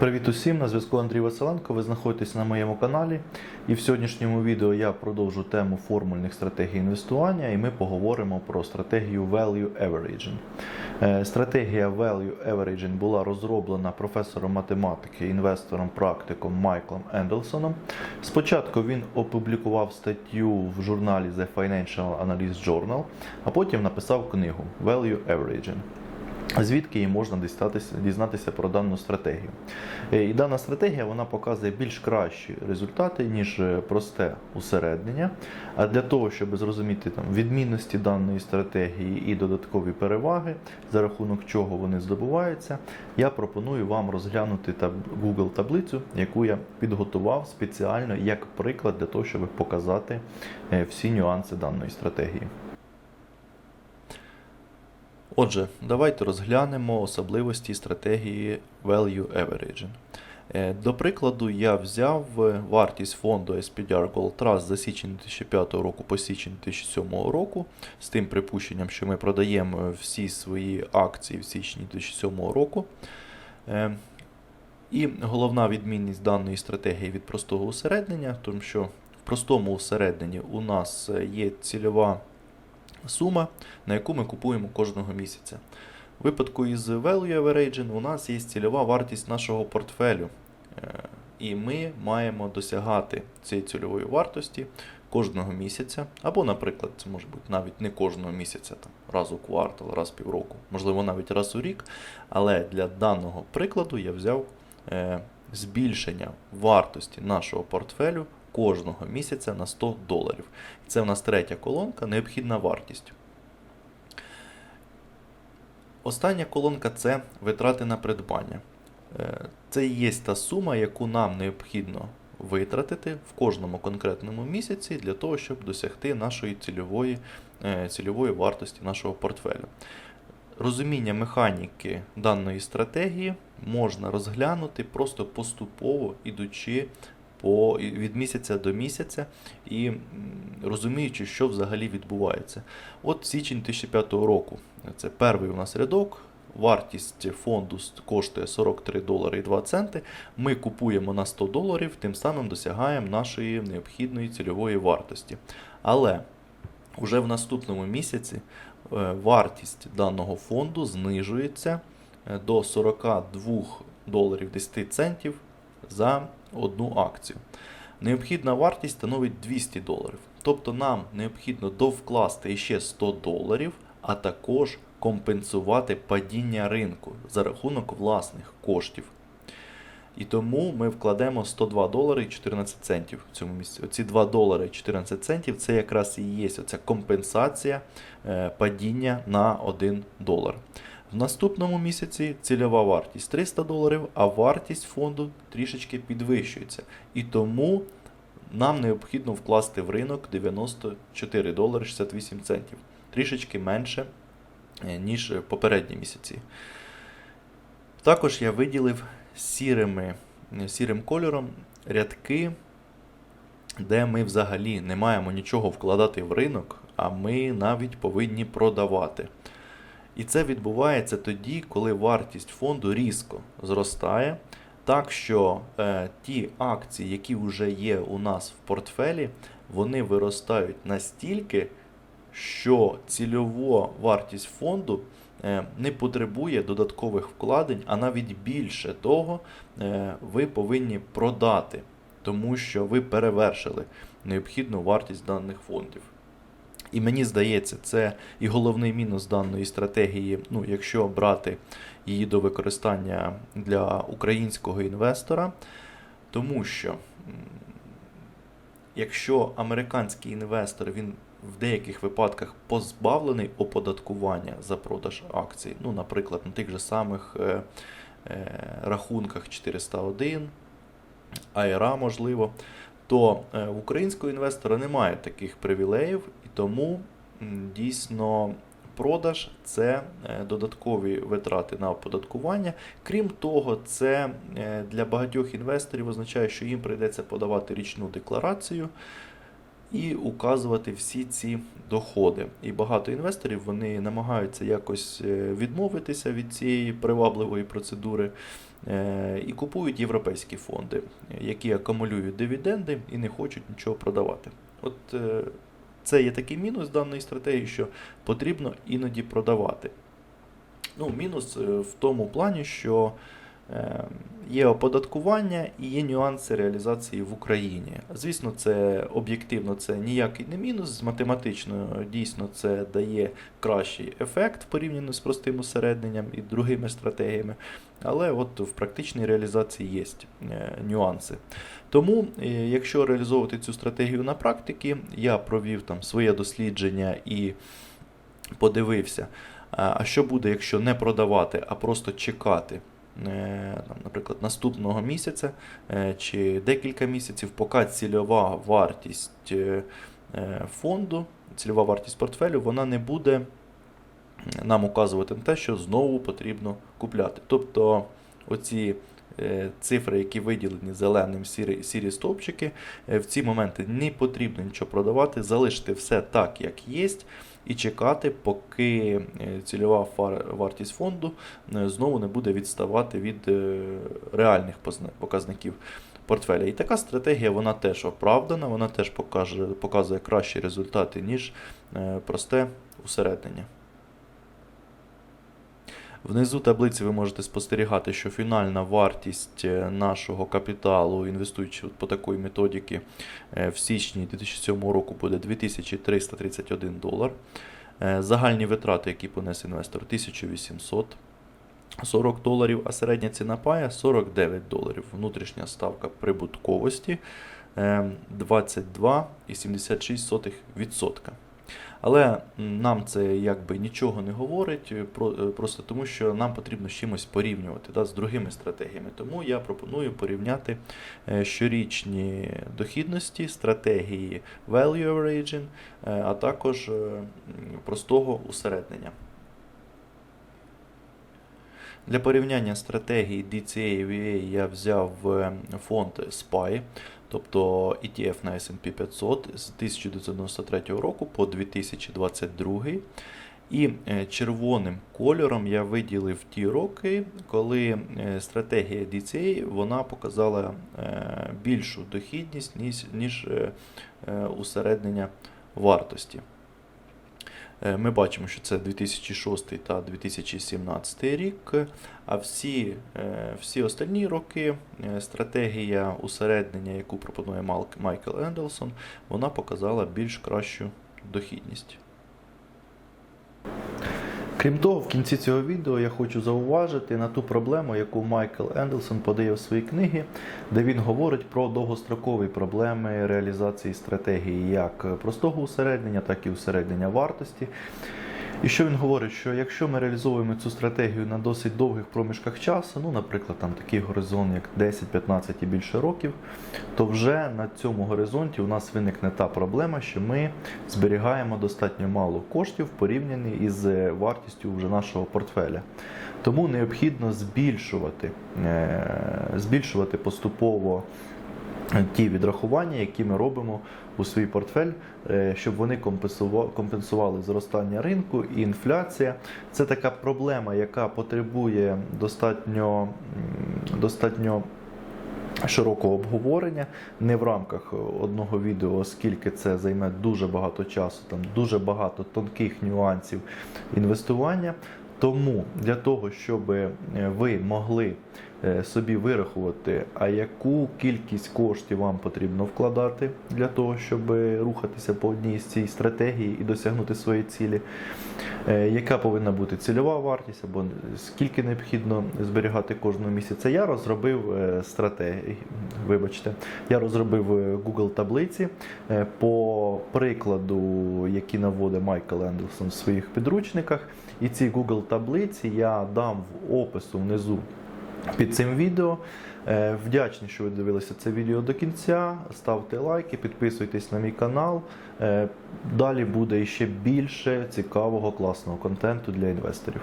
Привіт усім! На зв'язку Андрій Василенко. Ви знаходитесь на моєму каналі. І в сьогоднішньому відео я продовжу тему формульних стратегій інвестування, і ми поговоримо про стратегію Value Averaging. Е, Стратегія Value Averaging була розроблена професором математики, інвестором, практиком Майклом Енделсоном. Спочатку він опублікував статтю в журналі The Financial Analyst Journal, а потім написав книгу Value Averaging. Звідки її можна дізнатися про дану стратегію? Е, І дана стратегія вона показує більш кращі результати, ніж е, просте усереднення. А для того, щоб зрозуміти там, відмінності даної стратегії і додаткові переваги, за рахунок чого вони здобуваються, я пропоную вам розглянути Google таблицю, яку я підготував спеціально як приклад для того, щоб показати е, всі нюанси даної стратегії. Отже, давайте розглянемо особливості стратегії Value Averaging. Е, До прикладу, я взяв е, вартість фонду SPDR Gold Trust за січень 2005 року по січень 2007 року, з тим припущенням, що ми продаємо всі свої акції в січні 2007 року. Е, І головна відмінність даної стратегії від простого усереднення, тому що в простому усередненні у нас е, є цільова сума, на яку ми купуємо кожного місяця. У випадку із Value Averaging у нас є цільова вартість нашого портфелю. Е, І ми маємо досягати цієї цільової вартості кожного місяця, або, наприклад, це може бути навіть не кожного місяця, там, раз у квартал, раз в півроку, можливо, навіть раз у рік. Але для даного прикладу я взяв е, збільшення вартості нашого портфелю кожного місяця на 100 доларів. Це в нас третя колонка, необхідна вартість. Остання колонка це витрати на придбання. Е, Це є та сума, яку нам необхідно витратити в кожному конкретному місяці для того, щоб досягти нашої цільової, е, цільової вартості нашого портфелю. Розуміння механіки даної стратегії можна розглянути просто поступово ідучи по, від місяця до місяця і розуміючи, що взагалі відбувається. От січень 2005 року, це перший у нас рядок. Вартість фонду коштує 43 долари і 2 центи. Ми купуємо на 100 доларів, тим самим досягаємо нашої необхідної цільової вартості. Але уже в наступному місяці е, вартість даного фонду знижується е, до 42 доларів 10 центів за одну акцію. Необхідна вартість становить 200 доларів. Тобто нам необхідно довкласти ще 100 доларів, а також компенсувати падіння ринку за рахунок власних коштів. І тому ми вкладемо 102 долари і 14 центів в цьому місці. Оці 2 долари і 14 центів це якраз і є оця компенсація е, падіння на 1 долар. В наступному місяці цільова вартість 300 доларів, а вартість фонду трішечки підвищується. І тому нам необхідно вкласти в ринок 94 долари 68 центів. Трішечки менше, е, ніж попередні місяці. Також я виділив сірими, е, сірим кольором рядки, де ми взагалі не маємо нічого вкладати в ринок, а ми навіть повинні продавати. І це відбувається тоді, коли вартість фонду різко зростає, так що е, ті акції, які вже є у нас в портфелі, вони виростають настільки, що цільова вартість фонду е, не потребує додаткових вкладень, а навіть більше того, е, ви повинні продати, тому що ви перевершили необхідну вартість даних фондів. І мені здається, це і головний мінус даної стратегії, ну, якщо брати її до використання для українського інвестора, тому що якщо американський інвестор він в деяких випадках позбавлений оподаткування за продаж акцій, ну, наприклад, на тих же самих е, е, рахунках 401, АРА, можливо, то е, в українського інвестора немає таких привілеїв, тому дійсно продаж це е, додаткові витрати на оподаткування. Крім того, це е, для багатьох інвесторів означає, що їм прийдеться подавати річну декларацію. І указувати всі ці доходи. І багато інвесторів вони намагаються якось е, відмовитися від цієї привабливої процедури і купують європейські фонди, які акумулюють дивіденди і не хочуть нічого продавати. От це є такий мінус даної стратегії, що потрібно іноді продавати. Ну, мінус е, в тому плані, що є оподаткування і є нюанси реалізації в Україні. Звісно, це об'єктивно це ніякий не мінус. З Математично дійсно це дає кращий ефект порівняно з простим усередненням і другими стратегіями. Але от в практичній реалізації є е, нюанси. Тому, е, якщо реалізовувати цю стратегію на практиці, я провів там своє дослідження і подивився, а що буде, якщо не продавати, а просто чекати. Е, Наприклад, наступного місяця е, чи декілька місяців, поки цільова вартість е, фонду, цільова вартість портфелю, вона не буде нам указувати на те, що знову потрібно купляти. Тобто оці цифри, які виділені зеленим сірі, сірі стовпчики, в ці моменти не потрібно нічого продавати, залишити все так, як є, і чекати, поки е, цільова вартість фонду е, знову не буде відставати від е, реальних показників портфеля. І така стратегія вона теж оправдана, вона теж покаже, показує кращі результати, ніж просте усереднення. Внизу таблиці ви можете спостерігати, що фінальна вартість е, нашого капіталу, інвестуючи по такої методики, е, в січні 2007 року буде 2331 долар. Е, Загальні витрати, які понес інвестор, 1840 доларів, а середня ціна пая 49 доларів. Внутрішня ставка прибутковості е, 22,76%. Але нам це якби нічого не говорить, е, е, просто тому що нам потрібно з чимось порівнювати да, з другими стратегіями. Тому я пропоную порівняти е, щорічні дохідності, стратегії value averaging, а також простого усереднення. Для порівняння стратегії DCA VA я взяв фонд SPY, тобто ETF на S&P 500 з 1993 року по 2022. І е, червоним кольором я виділив ті роки, коли е, стратегія DCA вона показала е, більшу дохідність, ніж, усереднення вартості. Е, Ми бачимо, що це 2006 та 2017 рік, а всі, е, всі останні роки е, стратегія усереднення, яку пропонує Майкл Енделсон, вона показала більш кращу дохідність. Крім того, в кінці цього відео я хочу зауважити на ту проблему, яку Майкл Енделсон подає в своїй книгі, де він говорить про довгострокові проблеми реалізації стратегії як простого усереднення, так і усереднення вартості. І що він говорить, що якщо ми реалізовуємо цю стратегію на досить довгих проміжках часу, ну, наприклад, там такий горизонт, як 10, 15 і більше років, то вже на цьому горизонті у нас виникне та проблема, що ми зберігаємо достатньо мало коштів порівняно із е, вартістю вже нашого портфеля. Тому необхідно збільшувати, е, збільшувати поступово ті відрахування, які ми робимо у свій портфель, е, щоб вони компенсували зростання ринку і інфляція. Це така проблема, яка потребує достатньо, достатньо широкого обговорення, не в рамках одного відео, оскільки це займе дуже багато часу, там дуже багато тонких нюансів інвестування. Тому для того, щоб е, ви могли собі вирахувати, а яку кількість коштів вам потрібно вкладати для того, щоб рухатися по одній з цій стратегії і досягнути своєї цілі, е, яка повинна бути цільова вартість, або скільки необхідно зберігати кожного місяця. Я розробив е, стратегії. Вибачте, я розробив е, Google таблиці е, по прикладу, які наводить Майкл Енделсон в своїх підручниках. І ці Google таблиці я дам в опису внизу під цим відео. Е, Вдячні, що ви дивилися це відео до кінця. Ставте лайки, підписуйтесь на мій канал. Е, Далі буде ще більше цікавого класного контенту для інвесторів.